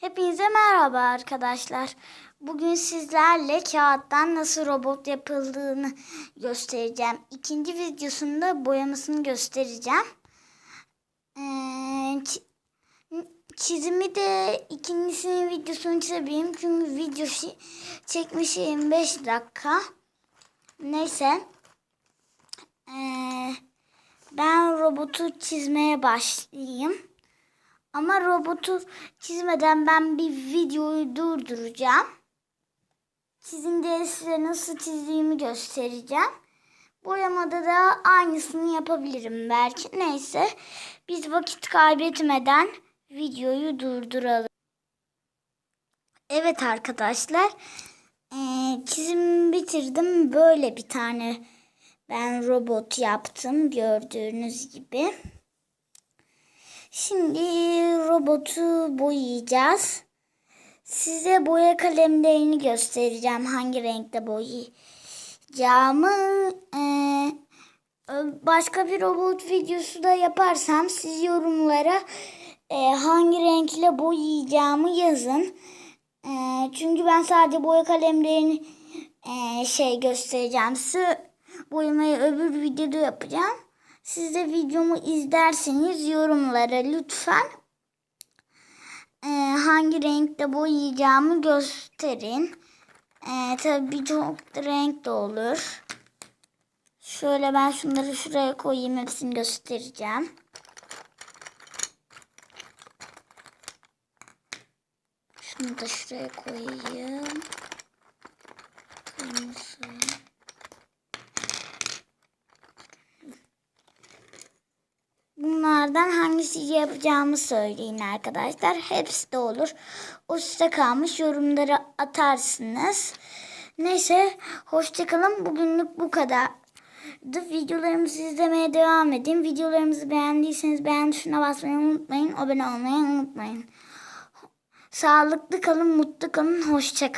Hepinize merhaba arkadaşlar. Bugün sizlerle kağıttan nasıl robot yapıldığını göstereceğim. İkinci videosunda boyamasını göstereceğim. Ee, çi- çizimi de ikincisinin videosunu çizebilirim. Çünkü video şi- çekmişim 5 dakika. Neyse. Ee, ben robotu çizmeye başlayayım. Ama robotu çizmeden ben bir videoyu durduracağım. Çizince size nasıl çizdiğimi göstereceğim. Boyamada da aynısını yapabilirim belki. Neyse biz vakit kaybetmeden videoyu durduralım. Evet arkadaşlar eee çizimi bitirdim. Böyle bir tane ben robot yaptım gördüğünüz gibi. Şimdi robotu boyayacağız. Size boya kalemlerini göstereceğim. Hangi renkte boyayacağımı. Ee, başka bir robot videosu da yaparsam siz yorumlara e, hangi renkle boyayacağımı yazın. E, çünkü ben sadece boya kalemlerini e, şey göstereceğim. Size boyamayı öbür videoda yapacağım. Siz de videomu izlerseniz yorumlara lütfen e, hangi renkte boyayacağımı gösterin. E, tabii birçok renk de olur. Şöyle ben şunları şuraya koyayım hepsini göstereceğim. Şunu da şuraya koyayım. Kırmızı. Bunlardan hangisi yapacağımı söyleyin arkadaşlar. Hepsi de olur. Size kalmış yorumlara atarsınız. Neyse hoşçakalın. Bugünlük bu kadar. Videolarımızı izlemeye devam edin. Videolarımızı beğendiyseniz beğen tuşuna basmayı unutmayın. Abone olmayı unutmayın. Sağlıklı kalın, mutlu kalın, hoşçakalın.